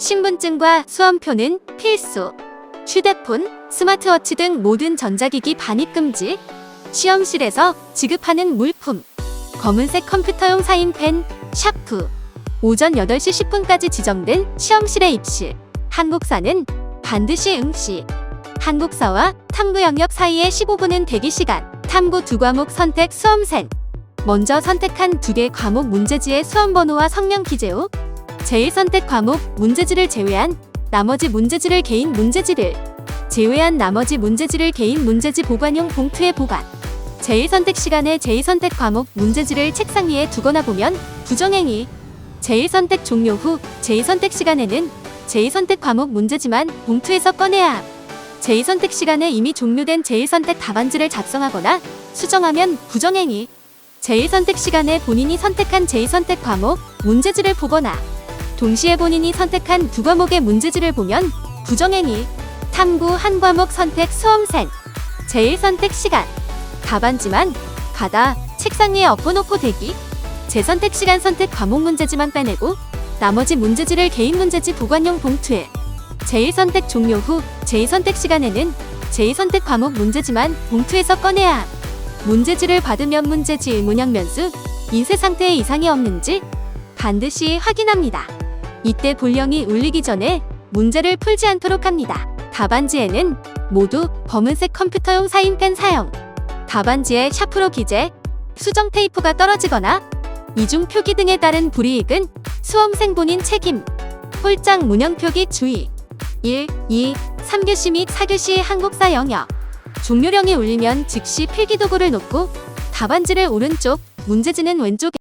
신분증과 수험표는 필수. 휴대폰, 스마트워치 등 모든 전자기기 반입 금지. 시험실에서 지급하는 물품. 검은색 컴퓨터용 사인펜, 샤프. 오전 8시 10분까지 지정된 시험실의 입실. 한국사는 반드시 응시. 한국사와 탐구 영역 사이의 15분은 대기 시간. 탐구 두 과목 선택 수험생. 먼저 선택한 두 개 과목 문제지의 수험 번호와 성명 기재 후 제1선택 과목 문제지를 제외한 나머지 문제지를 개인 문제지를 제외한 나머지 문제지를 개인 문제지 보관용 봉투에 보관. 제1선택 시간에 제2선택 과목 문제지를 책상 위에 두거나 보면 부정행위. 제1선택 종료 후 제2선택 시간에는 제2선택 과목 문제지만 봉투에서 꺼내야 함. 제2선택 시간에 이미 종료된 제1선택 답안지를 작성하거나 수정하면 부정행위. 제1선택 시간에 본인이 선택한 제2선택 과목 문제지를 보거나 동시에 본인이 선택한 두 과목의 문제지를 보면 부정행위. 탐구 한 과목 선택 수험생. 제1선택 시간. 답안지만 가다 책상 위에 엎어놓고 대기. 재선택 시간 선택 과목 문제지만 빼내고 나머지 문제지를 개인 문제지 보관용 봉투에 제1선택 종료 후 제2선택 시간에는 제2선택 과목 문제지만 봉투에서 꺼내야 함. 문제지를 받으면 문제지 의문형 면수, 인쇄 상태에 이상이 없는지 반드시 확인합니다. 이때 볼령이 울리기 전에 문제를 풀지 않도록 합니다. 답안지에는 모두 검은색 컴퓨터용 사인펜 사용, 답안지에 샤프로 기재, 수정 테이프가 떨어지거나 이중 표기 등에 따른 불이익은 수험생 본인 책임, 홀장 문형 표기 주의, 1, 2, 3교시 및 4교시 한국사 영역, 종료령이 울리면 즉시 필기도구를 놓고 답안지를 오른쪽, 문제지는 왼쪽에